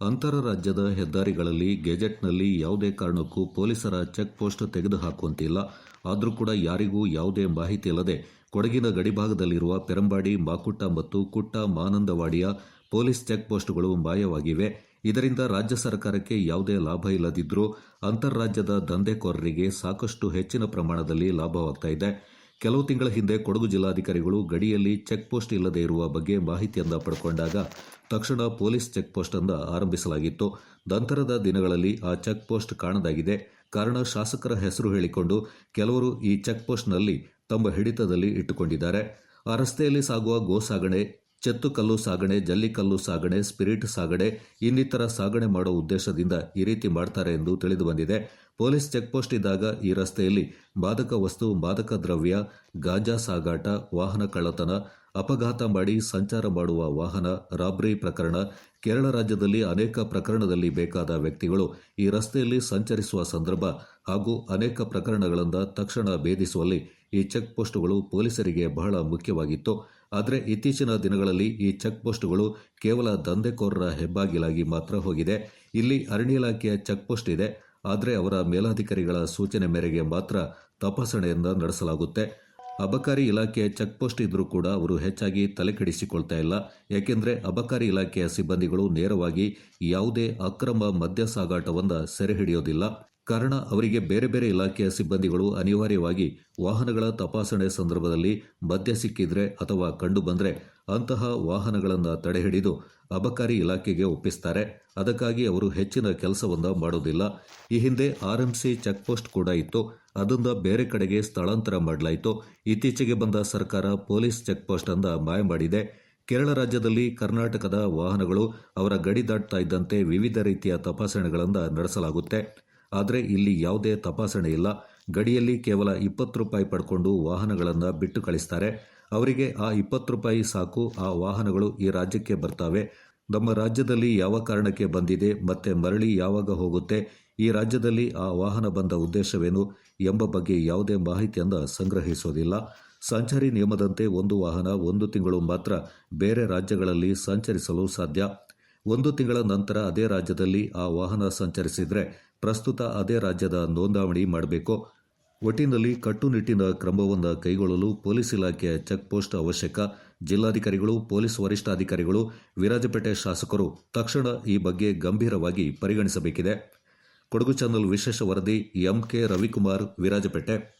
ಅಂತರ ರಾಜ್ಯದ ಹೆದ್ದಾರಿಗಳಲ್ಲಿ, ಗೆಜೆಟ್ನಲ್ಲಿ ಯಾವುದೇ ಕಾರಣಕ್ಕೂ ಪೊಲೀಸರ ಚೆಕ್ ಪೋಸ್ಟ್ ತೆಗೆದುಹಾಕುವಂತಿಲ್ಲ. ಆದರೂ ಕೂಡ ಯಾರಿಗೂ ಯಾವುದೇ ಮಾಹಿತಿ ಇಲ್ಲದೆ ಕೊಡಗಿನ ಗಡಿಭಾಗದಲ್ಲಿರುವ ಪೆರಂಬಾಡಿ ಮಾಕುಟ್ಟ ಮತ್ತು ಕುಟ್ಟ ಮಾನಂದವಾಡಿಯ ಪೊಲೀಸ್ ಚೆಕ್ ಪೋಸ್ಟ್ಗಳು ಮಾಯವಾಗಿವೆ. ಇದರಿಂದ ರಾಜ್ಯ ಸರ್ಕಾರಕ್ಕೆ ಯಾವುದೇ ಲಾಭ ಇಲ್ಲದಿದ್ದರೂ ಅಂತಾರಾಜ್ಯದ ದಂಧೆಕೋರರಿಗೆ ಸಾಕಷ್ಟು ಹೆಚ್ಚಿನ ಪ್ರಮಾಣದಲ್ಲಿ ಲಾಭವಾಗ್ತಾ ಇದೆ. ಕೆಲವು ತಿಂಗಳ ಹಿಂದೆ ಕೊಡಗು ಜಿಲ್ಲಾಧಿಕಾರಿಗಳು ಗಡಿಯಲ್ಲಿ ಚೆಕ್ ಪೋಸ್ಟ್ ಇಲ್ಲದೆ ಇರುವ ಬಗ್ಗೆ ಮಾಹಿತಿಯನ್ನ ಪಡ್ಕೊಂಡಾಗ ತಕ್ಷಣ ಪೊಲೀಸ್ ಚೆಕ್ ಪೋಸ್ಟ್ ಅನ್ನ ಆರಂಭಿಸಲಾಗಿತ್ತು. ನಂತರದ ದಿನಗಳಲ್ಲಿ ಆ ಚೆಕ್ ಪೋಸ್ಟ್ ಕಾಣದಾಗಿದೆ. ಕಾರಣ ಶಾಸಕರ ಹೆಸರು ಹೇಳಿಕೊಂಡು ಕೆಲವರು ಈ ಚೆಕ್ ಪೋಸ್ಟ್ನಲ್ಲಿ ತಮ್ಮ ಹಿಡಿತದಲ್ಲಿ ಇಟ್ಟುಕೊಂಡಿದ್ದಾರೆ. ಆ ರಸ್ತೆಯಲ್ಲಿ ಸಾಗುವ ಗೋ ಸಾಗಣೆ ಚೆತ್ತುಕಲ್ಲು ಸಾಗಣೆ ಜಲ್ಲಿಕಲ್ಲು ಸಾಗಣೆ, ಸ್ಪಿರಿಟ್ ಸಾಗಣೆ, ಇನ್ನಿತರ ಸಾಗಣೆ ಮಾಡೋ ಉದ್ದೇಶದಿಂದ ಈ ರೀತಿ ಮಾಡ್ತಾರೆ ಎಂದು ತಿಳಿದು ಬಂದಿದೆ ಪೊಲೀಸ್ ಚೆಕ್ಪೋಸ್ಟ್ ಇದ್ದಾಗ ಈ ರಸ್ತೆಯಲ್ಲಿ ಮಾದಕ ವಸ್ತು ಮಾದಕ ದ್ರವ್ಯ, ಗಾಂಜಾ ಸಾಗಾಟ, ವಾಹನ ಕಳ್ಳತನ ಅಪಘಾತ ಮಾಡಿ ಸಂಚಾರ ಮಾಡುವ ವಾಹನ, ರಾಬ್ರಿ ಪ್ರಕರಣ, ಕೇರಳ ರಾಜ್ಯದಲ್ಲಿ ಅನೇಕ ಪ್ರಕರಣದಲ್ಲಿ ಬೇಕಾದ ವ್ಯಕ್ತಿಗಳು ಈ ರಸ್ತೆಯಲ್ಲಿ ಸಂಚರಿಸುವ ಸಂದರ್ಭ ಹಾಗೂ ಅನೇಕ ಪ್ರಕರಣಗಳಿಂದ ತಕ್ಷಣ ಭೇದಿಸುವಲ್ಲಿ ಈ ಚೆಕ್ ಪೋಸ್ಟ್ಗಳು ಪೊಲೀಸರಿಗೆ ಬಹಳ ಮುಖ್ಯವಾಗಿತ್ತು. ಆದರೆ ಇತ್ತೀಚಿನ ದಿನಗಳಲ್ಲಿ ಈ ಚೆಕ್ ಪೋಸ್ಟ್ಗಳು ಕೇವಲ ದಂಧೆಕೋರರ ಹೆಬ್ಬಾಗಿಲಾಗಿ ಮಾತ್ರ ಹೋಗಿದೆ. ಇಲ್ಲಿ ಅರಣ್ಯ ಇಲಾಖೆಯ ಚೆಕ್ ಪೋಸ್ಟ್ ಇದೆ. ಆದರೆ ಅವರ ಮೇಲಾಧಿಕಾರಿಗಳ ಸೂಚನೆ ಮೇರೆಗೆ ಮಾತ್ರ ತಪಾಸಣೆಯಿಂದ ನಡೆಸಲಾಗುತ್ತೆ. ಅಬಕಾರಿ ಇಲಾಖೆಯ ಚೆಕ್ಪೋಸ್ಟ್ ಇದ್ದರೂ ಕೂಡ ಅವರು ಹೆಚ್ಚಾಗಿ ತಲೆ ಕೆಡಿಸಿಕೊಳ್ತಾ ಇಲ್ಲ. ಯಾಕೆಂದ್ರೆ ಅಬಕಾರಿ ಇಲಾಖೆಯ ಸಿಬ್ಬಂದಿಗಳು ನೇರವಾಗಿ ಯಾವುದೇ ಅಕ್ರಮ ಮದ್ಯ ಸಾಗಾಟವನ್ನು ಸೆರೆ ಹಿಡಿಯೋದಿಲ್ಲ. ಕಾರಣ ಅವರಿಗೆ ಬೇರೆ ಬೇರೆ ಇಲಾಖೆಯ ಸಿಬ್ಬಂದಿಗಳು ಅನಿವಾರ್ಯವಾಗಿ ವಾಹನಗಳ ತಪಾಸಣೆ ಸಂದರ್ಭದಲ್ಲಿ ಮದ್ಯ ಸಿಕ್ಕಿದ್ರೆ ಅಥವಾ ಕಂಡು ಬಂದರೆ ಅಂತಹ ವಾಹನಗಳನ್ನು ತಡೆಹಿಡಿದು ಅಬಕಾರಿ ಇಲಾಖೆಗೆ ಒಪ್ಪಿಸ್ತಾರೆ. ಅದಕ್ಕಾಗಿ ಅವರು ಹೆಚ್ಚಿನ ಕೆಲಸವನ್ನು ಮಾಡೋದಿಲ್ಲ. ಈ ಹಿಂದೆ ಆರ್ಎಂಸಿ ಚೆಕ್ಪೋಸ್ಟ್ ಕೂಡ ಇತ್ತು. ಅದನ್ನ ಬೇರೆ ಕಡೆಗೆ ಸ್ಥಳಾಂತರ ಮಾಡಲಾಯಿತು. ಇತ್ತೀಚೆಗೆ ಬಂದ ಸರ್ಕಾರ ಪೊಲೀಸ್ ಚೆಕ್ ಪೋಸ್ಟ್ ಮಾಯ ಮಾಡಿದೆ. ಕೇರಳ ರಾಜ್ಯದಲ್ಲಿ ಕರ್ನಾಟಕದ ವಾಹನಗಳು ಅವರ ಗಡಿ ದಾಟ್ತಾ ಇದ್ದಂತೆ ವಿವಿಧ ರೀತಿಯ ತಪಾಸಣೆಗಳನ್ನು ನಡೆಸಲಾಗುತ್ತೆ. ಆದರೆ ಇಲ್ಲಿ ಯಾವುದೇ ತಪಾಸಣೆ ಇಲ್ಲ. ಗಡಿಯಲ್ಲಿ ಕೇವಲ ಇಪ್ಪತ್ತು ರೂಪಾಯಿ ಪಡ್ಕೊಂಡು ವಾಹನಗಳನ್ನು ಬಿಟ್ಟು ಕಳಿಸ್ತಾರೆ. ಅವರಿಗೆ ಆ ಇಪ್ಪತ್ತು ರೂಪಾಯಿ ಸಾಕು, ಆ ವಾಹನಗಳು ಈ ರಾಜ್ಯಕ್ಕೆ ಬರ್ತವೆ. ನಮ್ಮ ರಾಜ್ಯದಲ್ಲಿ ಯಾವ ಕಾರಣಕ್ಕೆ ಬಂದಿದೆ, ಮತ್ತೆ ಮರಳಿ ಯಾವಾಗ ಹೋಗುತ್ತೆ ಈ ರಾಜ್ಯದಲ್ಲಿ ಆ ವಾಹನ ಬಂದ ಉದ್ದೇಶವೇನು ಎಂಬ ಬಗ್ಗೆ ಯಾವುದೇ ಮಾಹಿತಿಯನ್ನು ಸಂಗ್ರಹಿಸೋದಿಲ್ಲ. ಸಂಚಾರಿ ನಿಯಮದಂತೆ ಒಂದು ವಾಹನ ಒಂದು ತಿಂಗಳು ಮಾತ್ರ ಬೇರೆ ರಾಜ್ಯಗಳಲ್ಲಿ ಸಂಚರಿಸಲು ಸಾಧ್ಯ. ಒಂದು ತಿಂಗಳ ನಂತರ ಅದೇ ರಾಜ್ಯದಲ್ಲಿ ಆ ವಾಹನ ಸಂಚರಿಸಿದರೆ ಪ್ರಸ್ತುತ ಅದೇ ರಾಜ್ಯದ ನೋಂದಾವಣಿ ಮಾಡಬೇಕು. ಒಟ್ಟಿನಲ್ಲಿ ಕಟ್ಟುನಿಟ್ಟಿನ ಕ್ರಮವನ್ನು ಕೈಗೊಳ್ಳಲು ಪೊಲೀಸ್ ಇಲಾಖೆಯ ಚೆಕ್ ಪೋಸ್ಟ್ ಅವಶ್ಯಕ. ಜಿಲ್ಲಾಧಿಕಾರಿಗಳು, ಪೊಲೀಸ್ ವರಿಷ್ಠಾಧಿಕಾರಿಗಳು, ವಿರಾಜಪೇಟೆ ಶಾಸಕರು ತಕ್ಷಣ ಈ ಬಗ್ಗೆ ಗಂಭೀರವಾಗಿ ಪರಿಗಣಿಸಬೇಕಿದೆ. ಕೊಡಗು ಚಾನಲ್ ವಿಶೇಷ ವರದಿ ಎಂಕೆ ರವಿಕುಮಾರ್ ವಿರಾಜಪೇಟೆ.